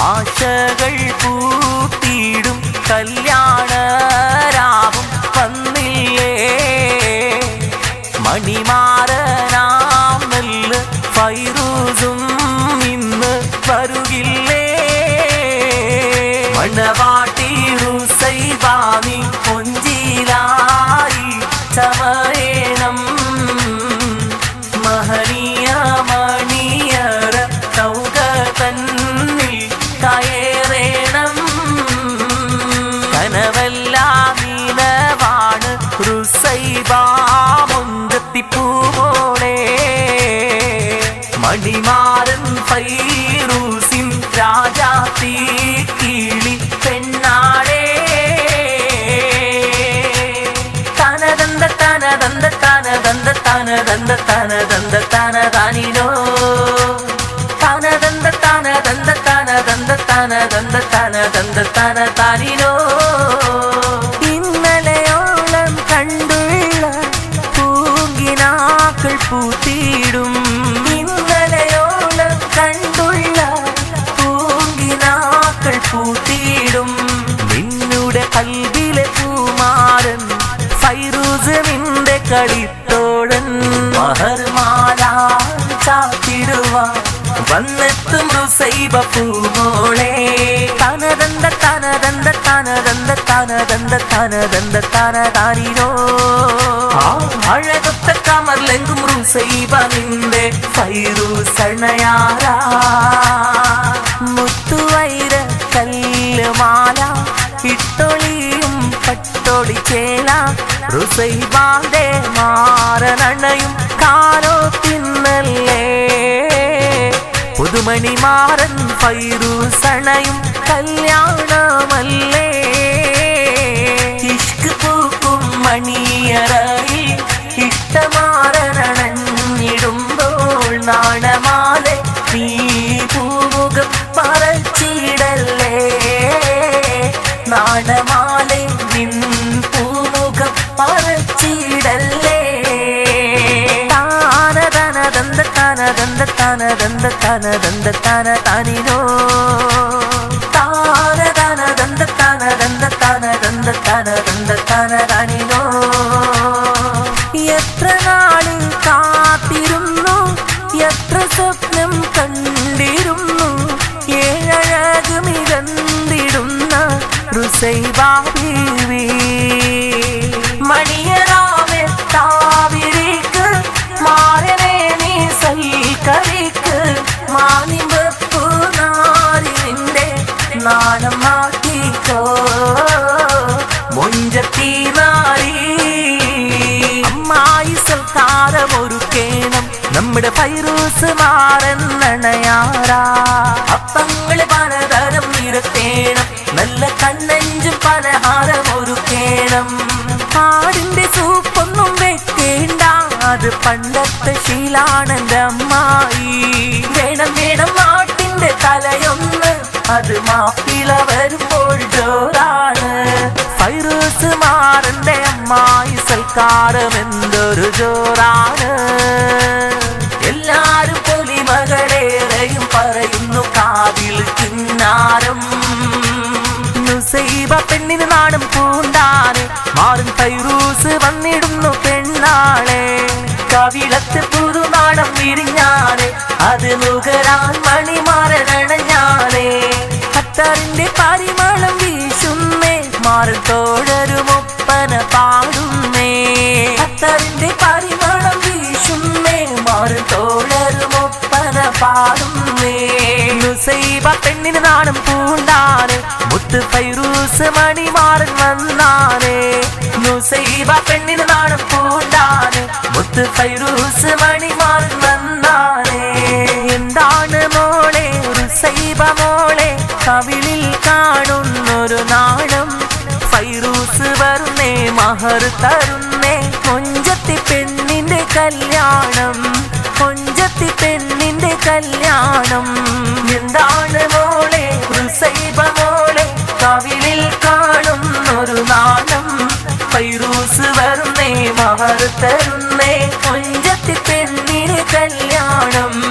ആശകൾ പൂത്തിടും കല്യാണ രാവും വന്നില്ലേ? മണിമാരനാം റുസൈബാമുന്തത്തിപ്പൂവോളെ മണിമാരൻ ഫൈറൂസിൻ രാജാത്തി കിളി പെണ്ണാളേ തനദന്ത തനദന്ത തനദന്ത തനദന്ത തനദന്ത തനദാനിനോ തനദന്ത തനദന്ത തനദന്ത തനദന്ത തനദന്ത തനതാനിനോ food. തനദന്ത തനദന്ത തനദന്ത തനദന്ത തനതാനിനോ അഴകൊത്ത കമർലെങ്കും റുസൈബ നിന്റെ ഫൈറൂസണയാരാ മുത്തുവൈര കല്ലുമാല ഇട്ടൊളിയും പട്ടൊളി ചേല റുസൈബാന്റെ മാറനണയും കാലോ തിന്നല്ലേ പുതുമണി മാറൻ ഫൈറൂസണയും കല്യാണമല്ലേ നാണമാലെ നീ പൂമുഖം മറച്ചിടല്ലേ? നാണമാലെ നിൻ പൂമുഖം മറച്ചിടല്ലേ? താനദനദന്ത തനദന്ത തനദന്ത തനദന്ത തന തനിനോ റുസൈബാബീവി മണിയറാമെ താവിരിക്ക് മാറനെ നീ സൽക്കരിക്ക്. മാനിമ്പപ്പു നാരിന്റെ നാണം മാറ്റിക്കോ. മൊഞ്ചത്തി നാരി അമ്മായി സൽക്കാരം ഒരുക്കേണം നമ്മുടെ ഫൈറൂസ് മാറന്നണയാറാ നിരത്തേണം നല്ല കണ്ണഞ്ചും പലഹാരം ഒരുക്കേണം. ആടിന്റെ സൂപ്പൊന്നും വെക്കേണ്ട. അത് പണ്ടത്തെ ശീലാണെന്റെ വേണം വേണം ആട്ടിന്റെ തലയൊന്ന്. അത് മാപ്പിള വരുമ്പോൾ ജോറാണ്. ഫൈറൂസ് മാറന്റെ അമ്മായി. സൽക്കാരം എന്തൊരു ജോറാണ്. എല്ലാരും പൊലിമകളേറെയും പറയുന്നു കാതിൽ കിന്നാരം. നുസൈബ പെണ്ണിന് നാടും പൂണ്ടാന് മാറും ഫൈറൂസ് വന്നിടുന്നു പെണ്ണാളെ. കവിളത്ത് പുതുനാടം വിരിഞ്ഞാണ്. അത് നുകരാൻ മണിമാറണഞ്ഞാലേ ഖത്തറിന്റെ പരിമളം വീശുന്നേ. മാറത്തോടൊരു മുപ്പന പാടുന്നേ. ഖത്തറിന്റെ പരിമളം വീശുന്നേ. മാറത്തോടൊരു മുപ്പന പാടുന്നേ. നുസൈബ പെണ്ണിന് നാണം പൂണ്ടാണ് മുത്ത് ഫൈറൂസ് മണിമാറൻ വന്നാണ് നുസൈബ പെണ്ണിന് നാണം പൂണ്ടാണ് മുത്ത് ഫൈറൂസ് മണിമാറൻ വന്നാണ് എന്താണ് മോളെ? സൈബ മോളെ കവിളിൽ കാണുന്നൊരു നാണം. ഫൈറൂസ് വരുന്നേ മഹർ തരുന്നേ കൊഞ്ചത്തി പെണ്ണിന്റെ കല്യാണം. കല്യാണം. എന്താണ് മോളെ? ഉത്സൈബ മോളെ കവിളിൽ കാണുന്നൊരു നാണം. പൈറൂസ് വരുന്നേ മഹർ തരുന്നേ കൊഞ്ചത്തി പെണ്ണിന് കല്യാണം.